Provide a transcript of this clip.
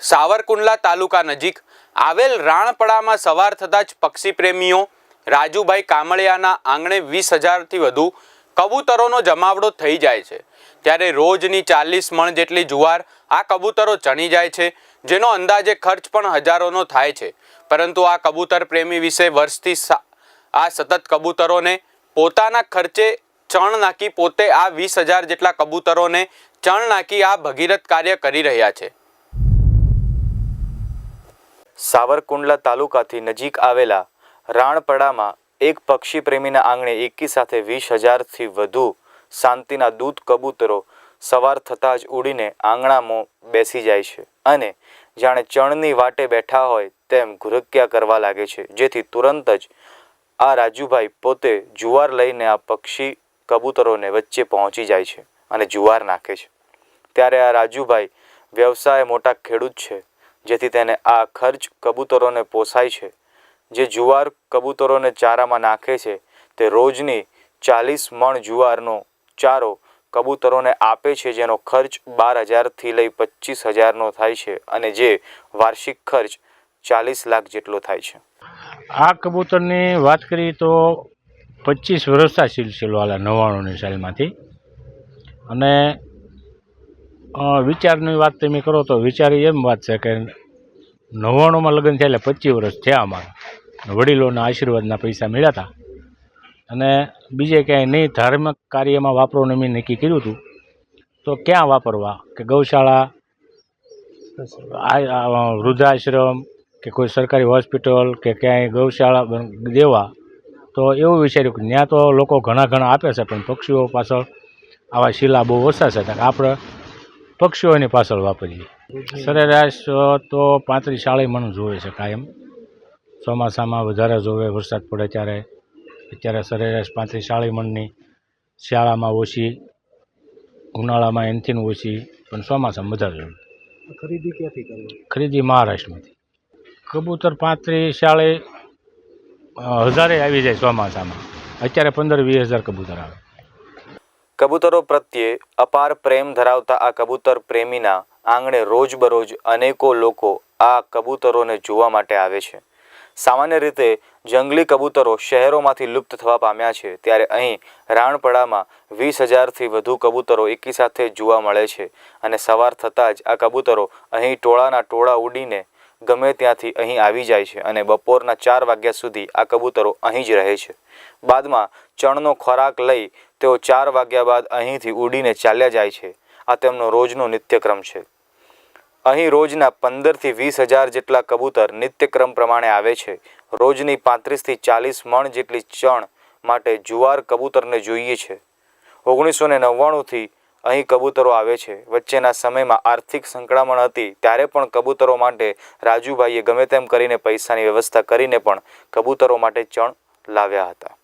સાવરકુંડલા તાલુકા નજીક આવેલ રાણપડામાં સવાર થતાં જ પક્ષી પ્રેમીઓ રાજુભાઈ કામળિયાના આંગણે વીસ હજારથી વધુ કબૂતરોનો જમાવડો થઈ જાય છે. ત્યારે રોજની ચાલીસ મણ જેટલી જુવાર આ કબૂતરો ચણી જાય છે, જેનો અંદાજે ખર્ચ પણ હજારોનો થાય છે. પરંતુ આ કબૂતર પ્રેમી વિશે વર્ષથી આ સતત કબૂતરોને પોતાના ખર્ચે ચણ નાખી પોતે આ વીસ હજાર જેટલા કબૂતરોને ચણ નાખી આ ભગીરથ કાર્ય કરી રહ્યા છે. સાવરકુંડલા તાલુકાથી નજીક આવેલા રાણપડામાં એક પક્ષી પ્રેમીના આંગણે એકી સાથે વીસ હજારથી વધુ શાંતિના દૂત કબૂતરો સવાર થતાં જ ઉડીને આંગણામાં બેસી જાય છે અને જાણે ચણની વાટે બેઠા હોય તેમ ઘુરક્યા કરવા લાગે છે. જેથી તુરંત જ આ રાજુભાઈ પોતે જુવાર લઈને આ પક્ષી કબૂતરોને વચ્ચે પહોંચી જાય છે અને જુવાર નાખે છે. ત્યારે આ રાજુભાઈ વ્યવસાય મોટા ખેડૂત છે. જેથી તેને આ ખર્ચ કબૂતરોને પોસાય છે. જે જુવાર કબૂતરોને ચારામાં નાખે છે, તે રોજની ચાલીસ મણ જુવારનો ચારો કબૂતરોને આપે છે, જેનો ખર્ચ બાર હજારથી લઈ પચીસ હજારનો થાય છે અને જે વાર્ષિક ખર્ચ ચાલીસ લાખ જેટલો થાય છે. આ કબૂતરની વાત કરીએ તો પચીસ વર્ષના સિલસિલો આલા નવ્વાણુંની સાલમાંથી અને વિચારની વાત તમે કરો તો વિચાર એમ વાત છે કે નવ્વાણુંમાં લગ્ન થયા એટલે પચીસ વર્ષ થયા અમારા. વડીલોના આશીર્વાદના પૈસા મળ્યા હતા અને બીજે ક્યાંય નહીં, ધાર્મિક કાર્યમાં વાપરવાનું મેં નક્કી કર્યું હતું તો ક્યાં વાપરવા? કે ગૌશાળા? વૃદ્ધાશ્રમ? કે કોઈ સરકારી હોસ્પિટલ? કે ક્યાંય ગૌશાળા દેવા? તો એવું વિચાર્યું કે ત્યાં તો લોકો ઘણા ઘણા આપે છે, પણ પક્ષીઓ પાછળ આવા શિલા બહુ ઓછા છે આપણે પક્ષીઓની પાછળ વાપરીએ. સરેરાશ તો પાંત્રીસ ચાળીસ મણ જોવે છે કાયમ. ચોમાસામાં વધારે જોવે વરસાદ પડે ત્યારે. અત્યારે સરેરાશ પાંત્રીસ ચાળીસ મણની શિયાળામાં ઓછી ઉનાળામાં એનથી ઓછી પણ ચોમાસામાં વધારે જોવે. ખરીદી ક્યાંથી કરવી? ખરીદી મહારાષ્ટ્રમાંથી. કબૂતર પાંત્રીસ ચાળીસ હજારે આવી જાય ચોમાસામાં. અત્યારે પંદર વીસ હજાર કબૂતર આવે. કબૂતરો પ્રત્યે અપાર પ્રેમ ધરાવતા આ કબૂતર પ્રેમીના આંગણે રોજબરોજ અનેકો લોકો આ કબૂતરોને જોવા માટે આવે છે. સામાન્ય રીતે જંગલી કબૂતરો શહેરોમાંથી લુપ્ત થવા પામ્યા છે, ત્યારે અહીં રાણપડામાં વીસ હજારથી વધુ કબૂતરો એકી સાથે જોવા મળે છે અને સવાર થતાં જ આ કબૂતરો અહીં ટોળાના ટોળા ઉડીને ગમે ત્યાંથી અહીં આવી જાય છે અને બપોરના ચાર વાગ્યા સુધી આ કબૂતરો અહીં જ રહે છે. બાદમાં ચણનો ખોરાક લઈ તેઓ ચાર વાગ્યા બાદ અહીંથી ઉડીને ચાલ્યા જાય છે. આ તેમનો રોજનો નિત્યક્રમ છે. અહીં રોજના પંદરથી વીસ હજાર જેટલા કબૂતર નિત્યક્રમ પ્રમાણે આવે છે. રોજની પાંત્રીસથી ચાલીસ મણ જેટલી ચણ માટે જુવાર કબૂતરને જોઈએ છે. ઓગણીસો ને નવ્વાણુંથી અહીં કબૂતરો આવે છે. વચ્ચેના સમયમાં આર્થિક સંકળામણ હતી ત્યારે પણ કબૂતરો માટે રાજુભાઈએ ગમે તેમ કરીને પૈસાની વ્યવસ્થા કરીને પણ કબૂતરો માટે ચણ લાવ્યા હતા.